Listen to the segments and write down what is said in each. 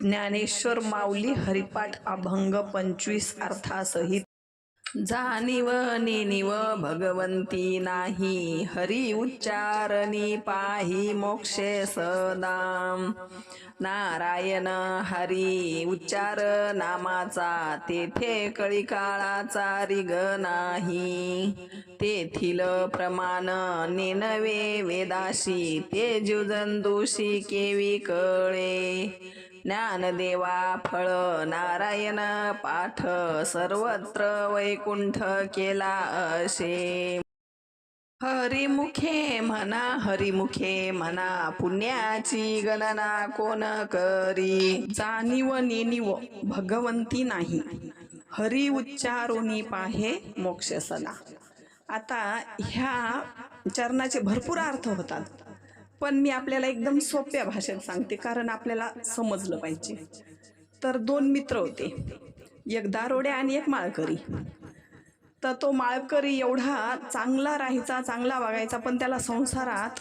ज्ञानेश्वर माऊली हरिपाठ अभंग पंचवीस अर्थासहित. जाणीव नेनिव भगवंती नाही हरी उच्चारणी पाही मोक्षे सदाम. नारायण हरी उच्चार नामाचा तेथे कळी काळाचा रिग नाही. तेथील प्रमाण नेनवे वेदाशी ते जीवजंतुषी केवी कळे. ज्ञानदेवा फळ नारायण पाठ सर्वत्र वैकुंठ केला असे. हरिमुखे म्हणा हरिमुखे म्हणा पुण्याची गणना कोण करी? जाणीव नेनिव भगवंती नाही. हरी उच्चारुनी पाहे मोक्ष सला आता ह्या चरणाचे भरपूर अर्थ होतात. पण मी आपल्याला एकदम सोप्या भाषेत सांगते कारण आपल्याला समजलं पाहिजे. तर दोन मित्र होते. एक दारोडे आणि एक माळकरी. तर तो माळकरी एवढा चांगला राहायचा चांगला वागायचा पण त्याला संसारात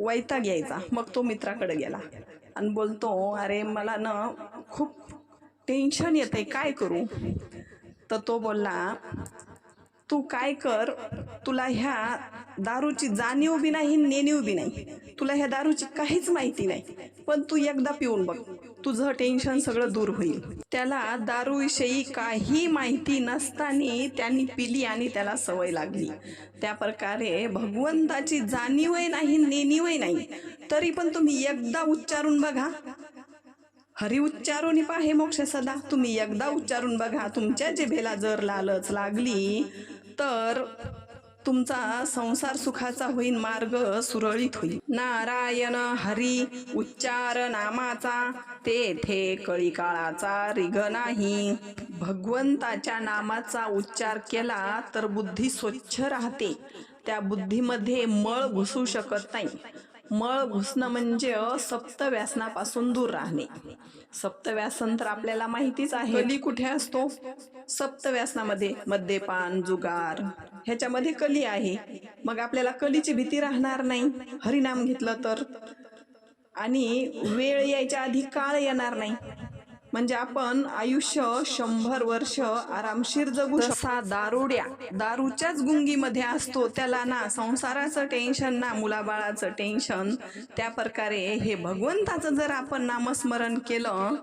वैताग यायचा. मग तो मित्राकडे गेला आणि बोलतो अरे मला ना खूप टेन्शन येतंय काय करू? तर तो बोलला तू काय कर? तुला ह्या दारूची जाणीव बी नाही नेणीव बी नाही. तुला ह्या दारूची काहीच माहिती नाही. पण तू एकदा पिऊन बघ. तुझं टेन्शन सगळं दूर होईल. त्याला दारूविषयी काही माहिती नसताना त्यांनी पिली आणि त्याला सवय लागली. त्या प्रकारे भगवंताची जाणीवही नाही नेणीवही नाही. तरी पण तुम्ही एकदा उच्चारून बघा. हरी उच्चारून पाहे मोक्ष सदा. तुम्ही एकदा उच्चारून बघा. तुमच्या जिभेला जर लालच लागली तर तुमचा संसार सुखाचा होईल मार्ग सुरळीत होईल. नारायण हरी उच्चार नामाचा तेथे कळी काळाचा रिग नाही. भगवंताच्या नामाचा उच्चार केला तर बुद्धी स्वच्छ राहते. त्या बुद्धीमध्ये मळ घुसू शकत नाही. मळ घुसणं म्हणजे सप्तव्यासनापासून दूर राहणे. सप्तव्यासन तर आपल्याला माहितीच आहे. कली कुठे असतो? सप्तव्यासनामध्ये मद्यपान जुगार ह्याच्यामध्ये कली आहे. मग आपल्याला कलीची भीती राहणार नाही. हरिनाम घेतलं तर? आणि वेळ यायच्या आधी काळ येणार नाही. म्हणजे आपण आयुष्य शंभर वर्ष आरामशीर जगू तसा दारुड्या दारूच्याच गुंगीमध्ये असतो. त्याला ना संसाराचं टेन्शन ना मुलाबाळाचं टेन्शन. त्या प्रकारे हे भगवंताचं जर आपण नामस्मरण केलं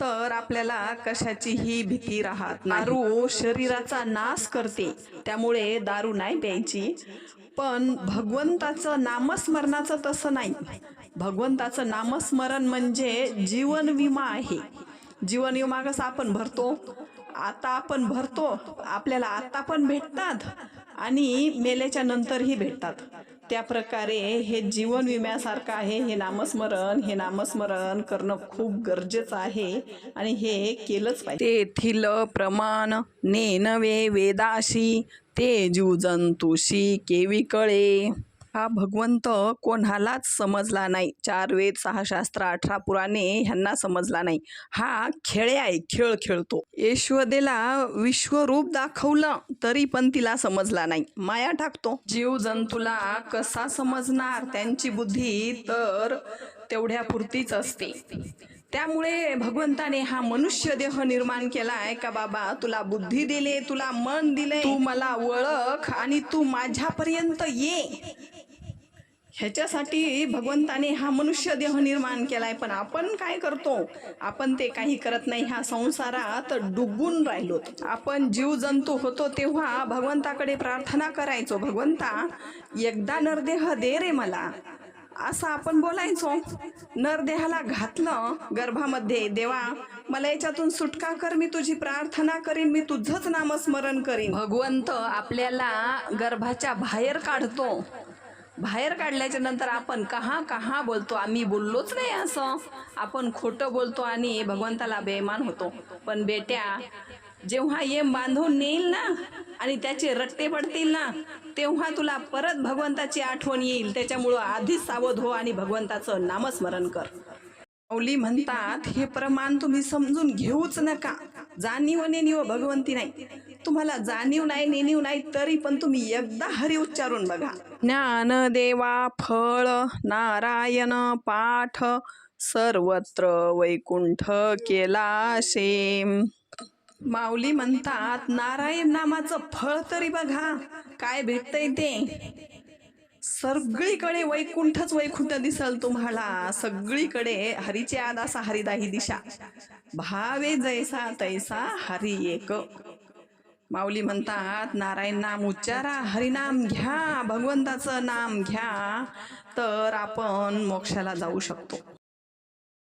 तर आपल्याला कशाचीही भीती राहत दारू शरीराचा नाश करते. त्यामुळे दारू नाही प्यायची. पण भगवंताचं नामस्मरणाचं तसं नाही. भगवंताचं नामस्मरण म्हणजे जीवन विमा आहे. जीवन विमा कसा आपण भरतो. आता आपण भरतो. आपल्याला आता पण भेटतात आणि मेल्याच्या नंतरही भेटतात. त्या प्रकारे हे जीवन विम्यासारखं आहे. हे नामस्मरण हे नामस्मरण करणं खूप गरजेचं आहे आणि हे केलंच पाहिजे. तेथील प्रमाण नेनवे वेदाशी ते जीवजंतुशी केवी कळे. हा भगवंत कोणालाच समजला नाही. चार वेद सहा शास्त्र अठरा पुराणे ह्यांना समजला नाही. हा खेळे आहे खेळ खेळतो. यशोदेला विश्वरूप दाखवलं तरी पण तिला समजला नाही. माया टाकतो जीव जंतूला कसा समजणार? त्यांची बुद्धी तर तेवढ्या पुरतीच असते. त्यामुळे भगवंताने हा मनुष्य देह निर्माण आहे का बाबा? तुला बुद्धी दिले तुला मन दिले. तू मला ओळख आणि तू माझ्यापर्यंत ये. ह्याच्यासाठी भगवंताने हा मनुष्य देह निर्माण केलाय पण आपण काय करतो? आपण ते काही करत नाही. ह्या संसारात डुबून राहिलो. आपण जीव जंतू होतो तेव्हा भगवंताकडे प्रार्थना करायचो. भगवंता एकदा नरदेह दे रे मला. असं आपण बोलायचो. नरदेहाला घातलं गर्भामध्ये. देवा मला याच्यातून सुटका कर मी तुझी प्रार्थना करीन मी तुझंच नामस्मरण करीन. भगवंत आपल्याला गर्भाच्या बाहेर काढतो. बाहेर काढल्याच्या नंतर आपण कहा कहा बोलतो आम्ही बोललोच नाही असं. आपण खोटं बोलतो आणि भगवंताला बेमान होतो. पण बेट्या जेव्हा येम बांधून नेईल ना आणि त्याचे रट्टे पडतील ना तेव्हा तुला परत भगवंताची आठवण येईल. त्याच्यामुळं आधीच सावध हो आणि भगवंताचं नामस्मरण कर. मौली म्हणतात हे प्रमाण तुम्ही समजून घेऊच नका. जाणीव नेणीव भगवंती नाही. तुम्हाला जाणीव नाही नेणीव नाही तरी पण तुम्ही एकदा हरी उच्चारून बघा. ज्ञान देवा फळ नारायण पाठ सर्वत्र वैकुंठ केला शेम माऊली म्हणतात नारायण नामाचं फळ तरी बघा. काय भेटतंय ते? सगळीकडे वैकुंठच वैकुंठ दिसल तुम्हाला. सगळीकडे हरीची आद असा हरिदाही दिशा. भावे जैसा तैसा हरी एक. माऊली म्हणतात नारायण नाम उच्चारा हरिनाम घ्या भगवंताचं नाम घ्या तर आपण मोक्षाला जाऊ शकतो.